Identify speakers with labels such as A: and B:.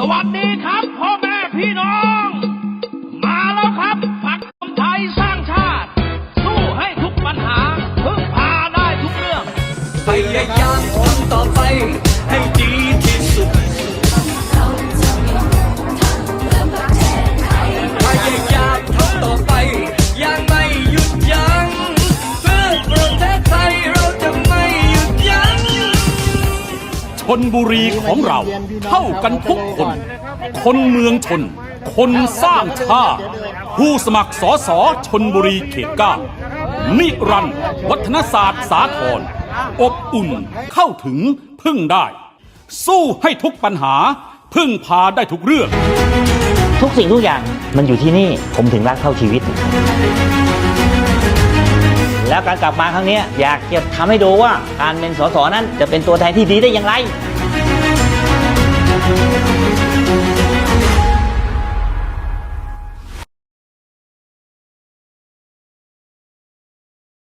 A: สวัสดีครับพ่อแม่พี่น้อง มาแล้วครับพักรวมไทยสร้างชาติ สู้ให้ทุกปัญหาพึ่งพาได้ทุกเรื่อง
B: พยายามทำต่อไป
C: นบุรีของเรา เท่ากันทุกคน คนเมืองชน คนสร้างชาติผู้สมัครสอสอชนบุรีเขตเก้านิรันดร์วัฒนศาสตร์สาธรอบอุ่นเข้าถึงพึ่งได้ สู้ให้ทุกปัญหา พึ่งพาได้ทุกเรื่อง
D: ทุกสิ่งทุกอย่างมันอยู่ที่นี่ผมถึงรักเท่าชีวิต แล้วการกลับมาครั้งนี้อยากจะทำให้ดูว่าการเป็นสสนั้นจะเป็นตัวแทนที่ดีได้อย่างไร